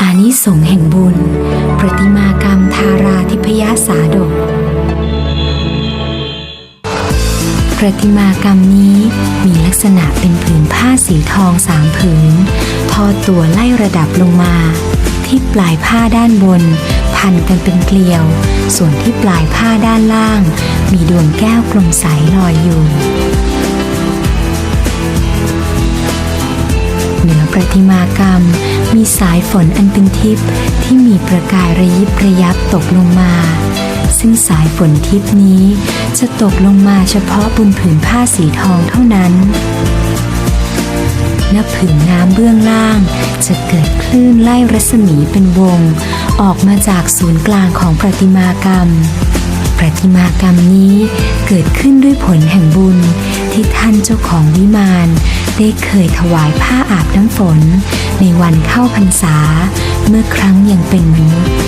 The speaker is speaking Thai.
อานิสงส์แห่งบุญ ประติมากรรมทาราธิพยสาดก ประติมากรรมนี้มีลักษณะเป็นผืนผ้าสีทองสามผืน ทอตัวไล่ระดับลงมา ที่ปลายผ้าด้านบน พันกันเป็นเกลียว ส่วนที่ปลายผ้าด้านล่าง มีดวงแก้วกลมใสลอยอยู่ ประติมากรรม มีสายฝนอันเป็นทิพย์ที่มีประกายระยิบระยับตกลงมา ซึ่งสายฝนทิพย์นี้ จะตกลงมาเฉพาะบนผืนผ้าสีทองเท่านั้นณผืนน้ำเบื้องล่าง จะเกิดคลื่นไล่รัศมีเป็นวง ออกมาจากศูนย์กลางของประติมากรรม ประติมากรรมนี้เกิดขึ้นด้วยผลแห่งบุญ ที่ท่านเจ้าของวิมาน ได้เคยถวายผ้าอาบน้ำฝน ในวันเข้าพรรษา เมื่อครั้งยังเป็นมนุษย์